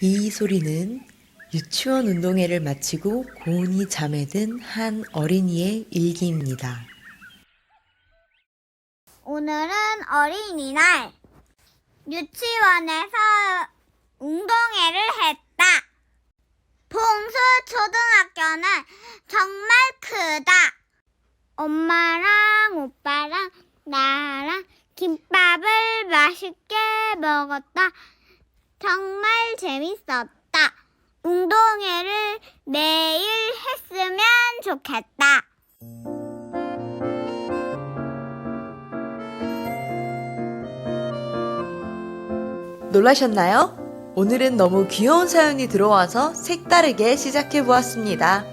이 소리는 유치원 운동회를 마치고 고온이 잠에 든 한 어린이의 일기입니다. 오늘은 어린이날. 유치원에서 운동회를 했다. 봉수 초등학교는 정말 크다. 엄마랑 오빠랑 나랑 김밥을 맛있게 먹었다. 정말 재밌었다. 운동회를 매일 했으면 좋겠다. 놀라셨나요? 오늘은 너무 귀여운 사연이 들어와서 색다르게 시작해 보았습니다.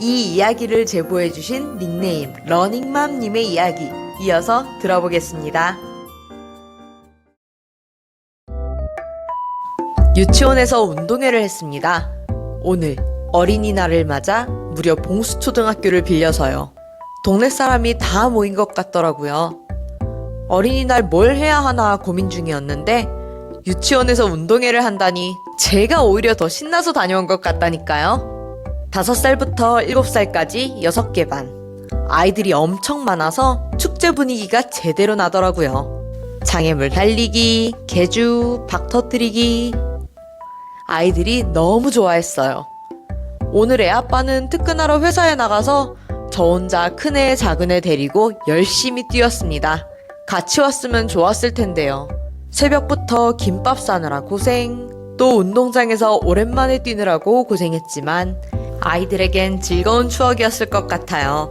이 이야기를 제보해 주신 닉네임 러닝맘님의 이야기 이어서 들어보겠습니다. 유치원에서 운동회를 했습니다. 오늘 어린이날을 맞아 무려 봉수초등학교를 빌려서요. 동네 사람이 다 모인 것 같더라고요. 어린이날 뭘 해야 하나 고민 중이었는데 유치원에서 운동회를 한다니 제가 오히려 더 신나서 다녀온 것 같다니까요. 5살부터 7살까지 6개 반. 아이들이 엄청 많아서 축제 분위기가 제대로 나더라고요. 장애물 달리기, 개주, 박 터뜨리기. 아이들이 너무 좋아했어요. 오늘 애 아빠는 특근하러 회사에 나가서 저 혼자 큰애 작은애 데리고 열심히 뛰었습니다. 같이 왔으면 좋았을 텐데요. 새벽부터 김밥 싸느라 고생, 또 운동장에서 오랜만에 뛰느라고 고생했지만 아이들에겐 즐거운 추억이었을 것 같아요.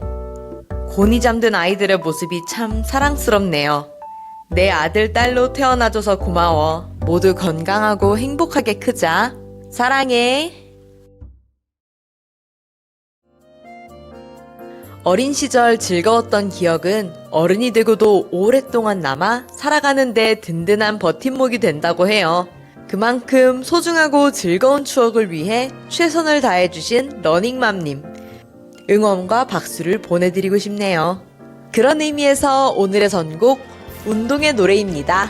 곤히 잠든 아이들의 모습이 참 사랑스럽네요. 내 아들, 딸로 태어나줘서 고마워. 모두 건강하고 행복하게 크자. 사랑해. 어린 시절 즐거웠던 기억은 어른이 되고도 오랫동안 남아 살아가는데 든든한 버팀목이 된다고 해요. 그만큼 소중하고 즐거운 추억을 위해 최선을 다해주신 러닝맘님. 응원과 박수를 보내드리고 싶네요. 그런 의미에서 오늘의 선곡, 운동의 노래입니다.